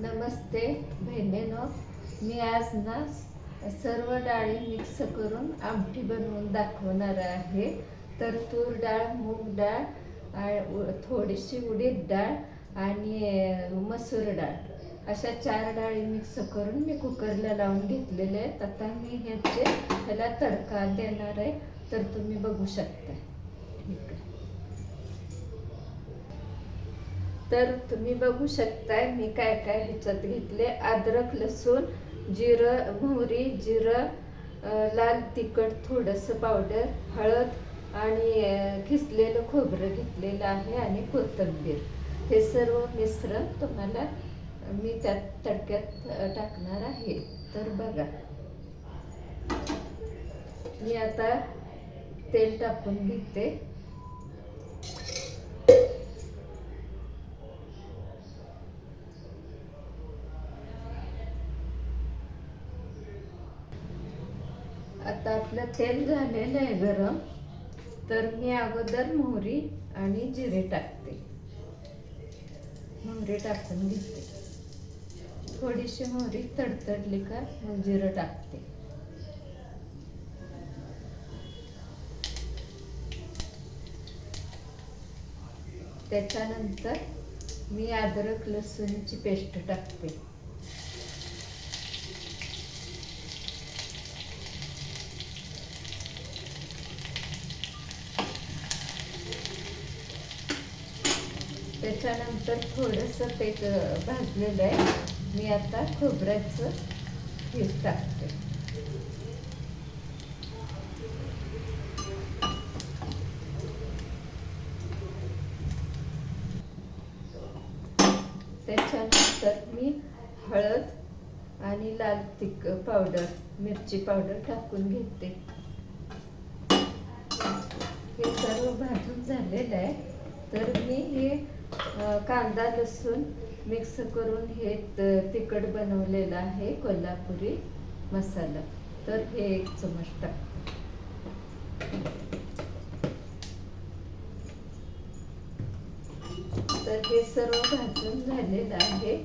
नमस्ते बहिणीनो मी आज ना सर्व डाळी मिक्स करून आमटी बनवून दाखवणार आहे. तर तूर डाळ मूग डाळ थोडीशी उडीद डाळ आणि मसूर डाळ. अशा चार डाळी मिक्स करून मी कुकरला लावून घेतलेले आहेत. आता मी ह्याचे ह्याला तडका देणार आहे. तर तुम्ही बघू शकता ठीक आहे तर तुम्ही बघू शकताय मी काय काय ह्याच्यात घेतले. अद्रक लसूण जिरं मोहरी जिरं लाल तिखट थोडंसं पावडर हळद आणि अं, खिसलेलं खोबरं घेतलेलं आहे आणि कोथिंबीर. हे सर्व मिश्रण तुम्हाला मी त्यात तडक्यात टाकणार आहे. तर बघा. मी आता तेल टाकून घेते. आता आपलं तेल झालेलं आहे गरम तर मी अगोदर मोहरी आणि जिरे टाकते. मोहरी टाकून घेते. थोडीशी मोहरी तडतडली का मग जिरं टाकते. त्याच्यानंतर मी अद्रक लसूणची पेस्ट टाकते. त्याच्यानंतर थोडंसं ते भाजलेलं आहे. मी आता खोबऱ्याचं हे टाकते. त्याच्यानंतर मी हळद आणि लाल तिख पावडर मिरची पावडर टाकून घेते. हे सर्व भाजून झालेलं आहे. तर मी हे कांदा लसूण मिक्स करून हे तिखट बनवलेलं आहे कोल्हापुरी मसाला. तर हे एक चमच टाक. तर हे सर्व भाजून झालेलं आहे.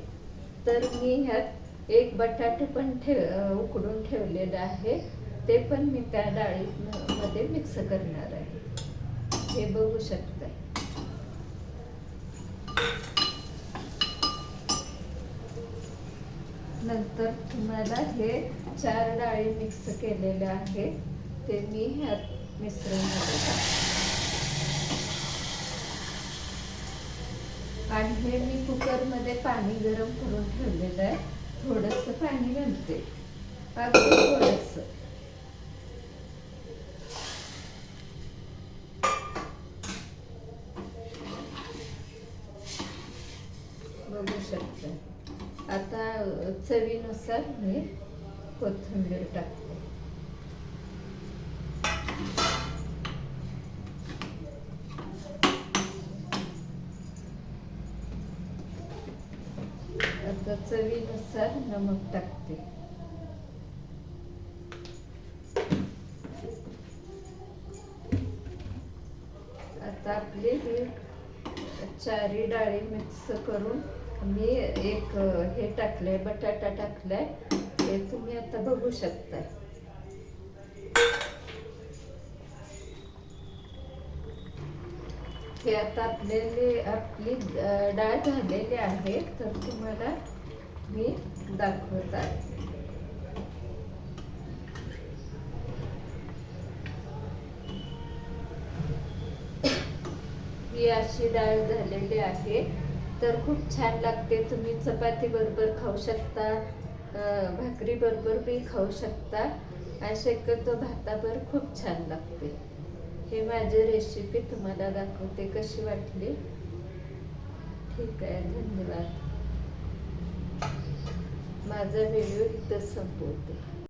तर मी ह्यात एक बटाटे पण ठेव उकडून ठेवलेलं आहे. ते पण मी त्या डाळीमध्ये मिक्स करणार आहे. हे बघू शकता नंतर तुम्हाला हे चार डाळी मिक्स केलेले आहे ते मी ह्यात मिश्रण आणि हे मी कुकरमध्ये पाणी गरम करून ठेवलेलं आहे. थोडंसं पाणी घालते. अगदी थोडंसं. बघू शकता. आता चवीनुसार मी कोथिंबीर टाकते. आता चवीनुसार नमक टाकते. आता आपली ही चारी डाळी मिक्स करून मी एक हे टाकलंय बटाटा टाकलाय. ते तुम्ही आता बघू शकता हे आता आपल्याले आपली डाळ झालेली आहे तर तुम्हाला मी दाखवत आहे. ही अशी डाळ झालेली आहे. तर खूप छान लागते. तुम्ही चपाती बरोबर खाऊ शकता भाकरी बरोबर बी खाऊ शकता. आणि शक्यतो भाताबर खूप छान लागते. हे माझी रेसिपी तुम्हाला दाखवते कशी वाटली. ठीक आहे धन्यवाद. माझा व्हिडिओ इथं संपवते.